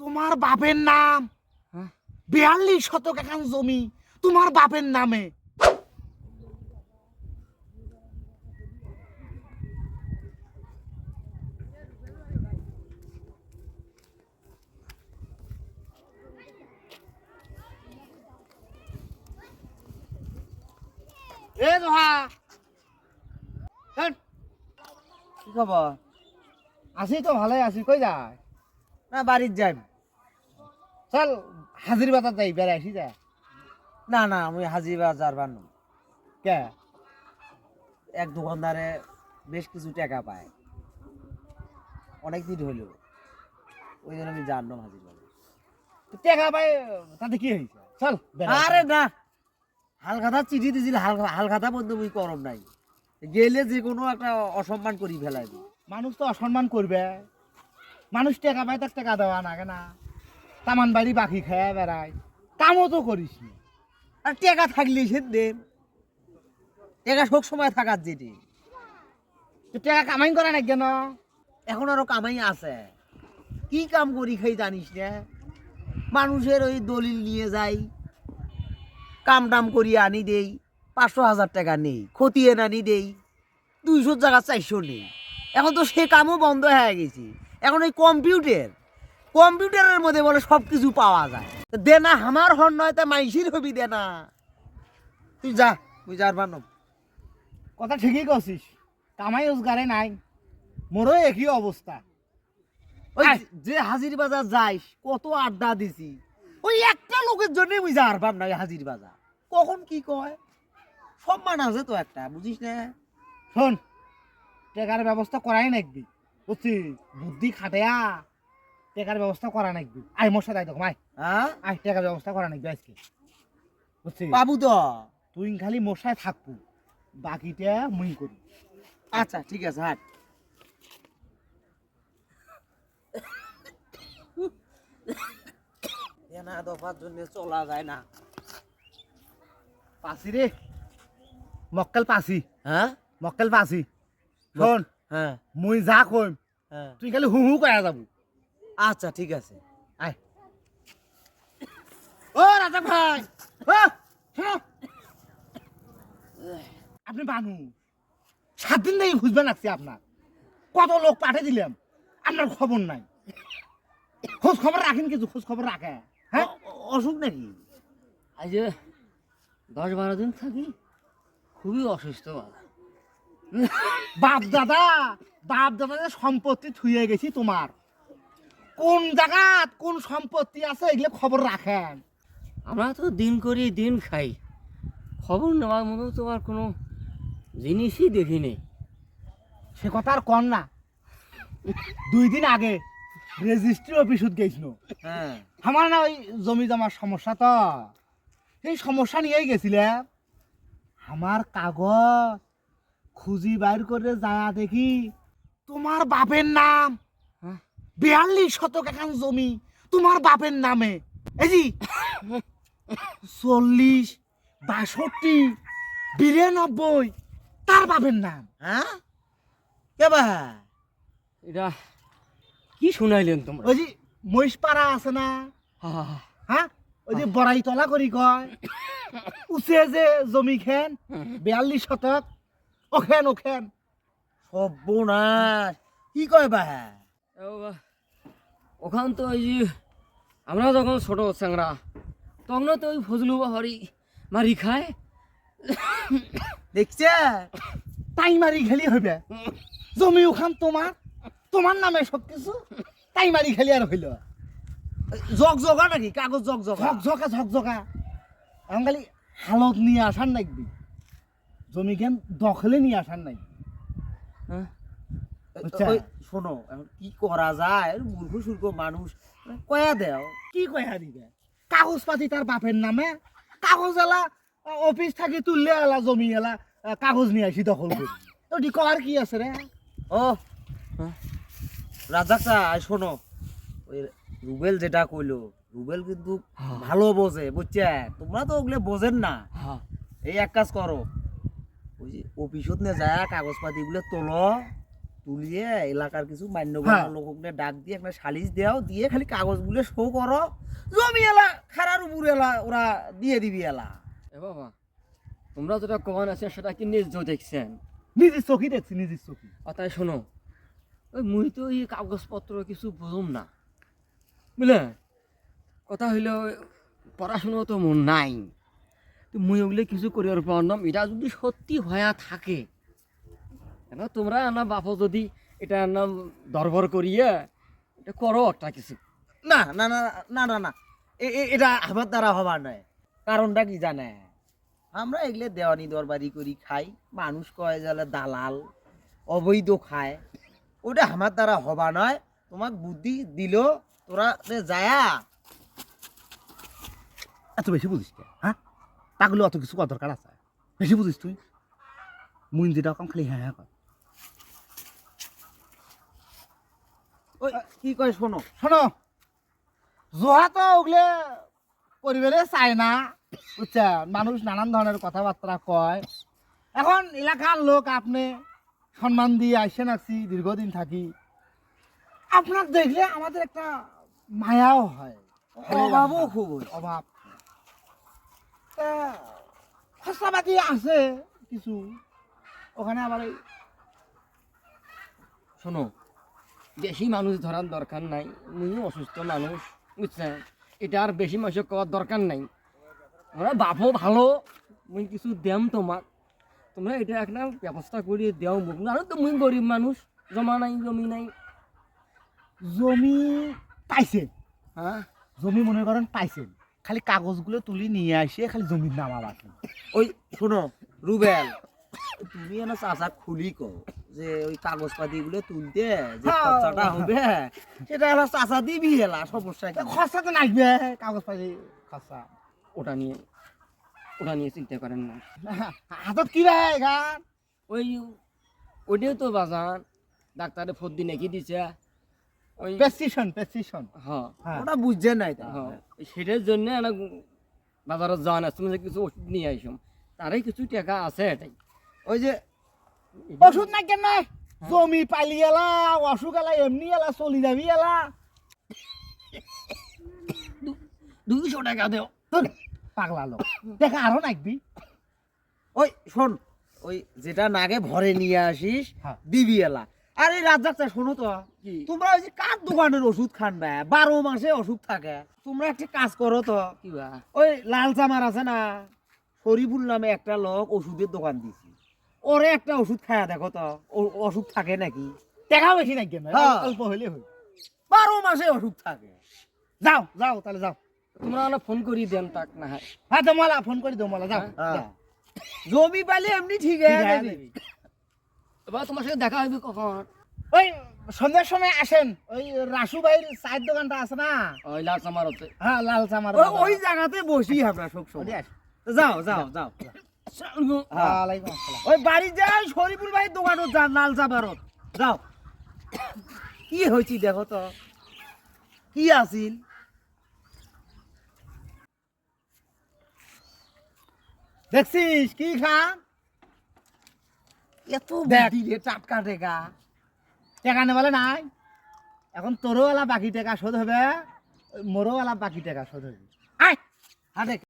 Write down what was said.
তোমার বাপের নাম? হ্যাঁ? বিয়াল্লিশ শতক এখান জমি। তোমার বাপের নামে। এ দোহা কি খবর? আছি তো ভালোই আছি। কই যায় না বাড়ির যাই চল হাজির বাজার যাই বেড়ে আসি যা। না না আমি হাজি বাজার বানো। কে? এক দোকানদারে বেশ কিছু টাকা পায়। অনেক দিন হইল। ওই জন্য আমি জানলাম হাজির বাজার। টেকা পাই তাতে কি হয়েছে? চল। আরে না হালখাতা চিঠি দিছিল হালকা হালখাতা বন্ধু মুই করম নাই। গেলে যে কোনো একটা অসম্মান করি ফেলাইব। মানুষ তো অসম্মান করবে। মানুষ টাকা পায় তার টাকা দেওয়া না। কেনা তামান বাড়ি বাকি খেয়ে বেড়ায়। কামও তো করিস আর টাকা থাকলে সে দেন টাকা সব সময় থাকার যেটি। টাকা কামাই করে না? কেন এখন আরও কামাই আছে। কি কাম করি খাই জানিস না? মানুষের ওই দলিল নিয়ে যাই। কাম টাম করি আনি দেই। পাঁচশো হাজার টাকা নেই। খতিয়ে আনি দেই। দুইশো জায়গা চারশো নেই। এখন তো সে কামও বন্ধ হয়ে গেছে। এখন ওই কম্পিউটার কম্পিউটারের মধ্যে বলে সব কিছু পাওয়া যায়। দে না আমার হন নয় তা মাইসির হবি দে না তুই যা তুই যার বানো কথা ঠিকই করছিস কামাই রোজগারে নাই মোরও একই অবস্থা। ওই। যে হাজির বাজার যাইস কত আড্ডা দিছি ওই একটা লোকের জন্য বুঝা যার পার নাই হাজির বাজার। কখন কি কয়? সম্মান আছে তো একটা বুঝিস না? শোন। টেকার ব্যবস্থা করাই নাকবি বুঝছিস বুদ্ধি খাটেয়া টেকার ব্যবস্থা করা নাকবি আয় মোর সাথে আয় দেখো আয়। হ্যাঁ? আয় টেকার ব্যবস্থা করা নাকবি আজকে। বুঝছিস বাবু তো তুই খালি মশায় থাকব বাকিটা মুই করি। আচ্ছা ঠিক আছে হাট। না দফার জন্য চলা যায় না। পাসি রে মক্কেল পাসি। হ্যাঁ? মক্কেল পাসি। শোন। হ্যাঁ। মুই যা কইম হ্যাঁ। তুই খালি হু হু কয়া যাব। আচ্ছা ঠিক আছে। আয়। ও রাজা ভাই। আপনি বানু। সাত দিন থেকে খুঁজবে লাগছে আপনার কত লোক পাঠিয়ে দিলাম আপনার খবর নাই। খোঁজ খবর রাখেন কিছু খোঁজ খবর রাখে হ্যাঁ অসুখ নাকি? আজ দশ বারো দিন থাকি খুবই অসুস্থ বাবা বাপ দাদা বাপ দাদা সম্পত্তি থুয়ে গেছি তোমার। কোন জায়গাত কোন সম্পত্তি আছে এগুলো খবর রাখেন। আমরা তো দিন করি দিন খাই। খবর নেওয়ার মতো তোমার কোনো জিনিসই দেখিনি সে কথা আর কন না। দুই দিন আগে রেজিস্ট্রি অফিসত গেছিল। হ্যাঁ। আমার না ওই জমি জমার সমস্যা তো। সেই সমস্যা নিয়েই গেছিলে আমার কাগজ খুঁজি বাইর করে যায় দেখি। তোমার বাপের নাম? হ্যাঁ? বিয়াল্লিশ শতক এখান জমি। তোমার বাপের নামে। এই জি চল্লিশ বাষট্টি বিরানব্বই তার বাপের নাম। হ্যাঁ? কে বা এটা কি শুনাইলেন তোমরা? ওই যে মহিষপাড়া আছে না? হা, হা, হা। হ্যাঁ? ওই যে বড়াই তলা করি কয়। উচে যে জমি খেন বিয়াল্লিশ শতক। ওখেন ওখেন। সর্বনাশ। কি কয় বা ও ওখান তো ওই যে আমরা যখন ছোট চ্যাংরা তখন তো ওই ফজলু বাহারি মারি খায়। দেখছে? তাই মারি খেলি হবে জমি ওখান তোমার তোমার নামে সব কিছু তাই মারি খেলি আর হইল। জগ জগা নাকি? কাগজ জগ জগা? ঝকঝকা ঝকঝকা এখন খালি হালত নিয়ে আসার নাকবি জমি খেন দখলে নিয়ে আসার নাই। হ্যাঁ? শোনো এখন কি করা যায়? মূর্খ সুর্খ মানুষ। কয়া দেও কি কয় হারিবে কাগজ পাতি তার বাপের নামে? কাগজ এলা অফিস থাকি তুললে এলা জমি এলা কাগজ নিয়ে আসি দখল করি। তো দি কর কি আছে রে? ও রাজা চাই শোনো ওই রুবেল যেটা কইলো রুবেল কিন্তু হ্যাঁ। ভালো বোঝে বুঝছে তোমরা তো ওগুলো বোঝেন না। হ্যাঁ। এই এক কাজ করো যে অফিসত নে যায় কাগজপাতি গুলো তোলো তুলিয়ে এলাকার কিছু মান্যগণ্য। লোককে ডাক দিয়ে একটা সালিশ দেও দিয়ে খালি কাগজ কাগজগুলো শো করো। জমি এলা খারার উপর এলা ওরা দিয়ে দিবি এলা। এ বাবা তোমরা যেটা কমান আছে সেটা কি নিজ দেখছেন? নিজের চোখই দেখছি নিজের চোখই। আর তাই শোনো ওই মুই তো এই কাগজপত্র কিছু বুঝুম না। বুঝলে কথা হইল পড়াশুনো তো মন নাই। মুই ওগুলো কিছু করিবার পারলাম এটা যদি সত্যি হয়া থাকে এবার তোমরা না বাপ যদি এটা না দরবার করিয়া, এটা করো একটা কিছু। না না না না না না। এটা আমার দ্বারা হবার নয়। কারণটা কি জানে? আমরা এগুলো দেওয়ানি দরবারি করি, খাই। মানুষ কয় যালে দালাল, অবৈধ খায়। ওটা আমার দ্বারা হবা নয়। তোমাক বুদ্ধি দিল, তোরা যায়া। এত বেশি বুঝিস হ্যাঁ? তাগুলো অত কিছু করার দরকার আছে। বেশি বুঝিস তুই? মুইন যেটা কম খালি হ্যাঁ হ্যাঁ কর ওই কি কয় শোনো? শোনো। জোহা তো ওগুলো পরিবারে চায় না। বুঝছা মানুষ নানান ধরনের কথাবার্তা কয়। এখন এলাকার লোক আপনি সম্মান দিয়ে আসেন আসছি দীর্ঘদিন থাকি। আপনার দেখলে আমাদের একটা মায়াও হয়। অভাবও খুব অভাব তা খরচাপাতি আছে কিছু। ওখানে আবার এই শোনো বেশি মানুষ ধরার দরকার নাই মুইও অসুস্থ মানুষ বুঝছেন? এটা আর বেশি মানুষ করার দরকার নাই। তোমরা বাপও ভালো মুই কিছু দেম তোমাক। তোমরা এটা একটা ব্যবস্থা করিয়ে দেও মুখ আর তো মুই গরিব মানুষ জমা নাই জমি নাই। জমি পাইছেন হ্যাঁ জমি মনে করেন পাইছেন খালি কাগজগুলো তুলি নিয়ে আসে খালি জমির নামা বাকি ওই শোনো রুবেল তুমি এনে চাচা খুলি কো যে ওই কাগজপাতি গুলো তুলতে যে হ্যাঁ। খরচাটা হবে সেটা এলা চাচা দিবি এলা সমস্যা কি? খরচা তো লাগবে কাগজ পাতি খরচা ওটা নিয়ে ওটা নিয়ে চিন্তা করেন না। হাতত কি রে গান ওই ওইটাও তো বাজান ডাক্তারে ফোর দিনে কি দিছে। ওই হ্যাঁ। হ্যাঁ। ওটা বুঝছে নাই হ্যাঁ সেটার জন্য না বাজারে যাওয়া না তুমি কিছু ওষুধ নিয়ে আইসম তারই কিছু টাকা আছে এটাই। ওই যে ওষুধ নাই কেন? জমি পালি এলা অসুখ এলা এমনি এলা চলি যাবি এলা। দুইশো টাকা দেও। পাগলা লোক। দেখা আরও নাকবি। ওই শোন ওই যেটা নাগে ভরে নিয়ে আসিস। দিবি এলা। আরে শোনো তো। তোমরা ওই যে কার দোকানের ওষুধ খান বারো মাসে অসুখ থাকে। তোমরা একটা কাজ করো তো। ওই লাল চামার আছে না শরীফুল নামে একটা লোক ওষুধের দোকান দিছি ওরে একটা ওষুধ খায়া দেখো তো ও- অসুখ থাকে নাকি? দেখা বেশি নাই কেন হ্যাঁ। অল্প হইলে হই বারো মাসে অসুখ থাকে। যাও যাও তাহলে যাও। তোমরা ফোন করি দেন তাক না হয়। হ্যাঁ তো মালা ফোন করি দাও মালা যাও হ্যাঁ। জমি পাইলে এমনি ঠিক আছে তোমার সাথে দেখা হবে কখন? ওই সন্ধ্যার সময় আসেন। ওই রাসু ভাইয়ের চায়ের দোকানটা আছে না? ওই লাল হচ্ছে। হ্যাঁ লাল চামার ওই- জায়গাতে বসি আমরা সব সময়। যাও যাও যাও। হ্যাঁ। ওয়ালাইকুম আসসালাম। ওই বাড়ি যাই শরীফুল ভাই দোকানত যান লাল চাবারত যাও। কি হয়েছি দেখো তো। কি আছিল? দেখছিস কি খান এত। বুদ্ধি রে টাটকা টেকা। টাকা নেবালে নাই। এখন তোরও বাকি টাকা শোধ হবে। মোরও বাকি টাকা শোধ হবে। আয় হাতে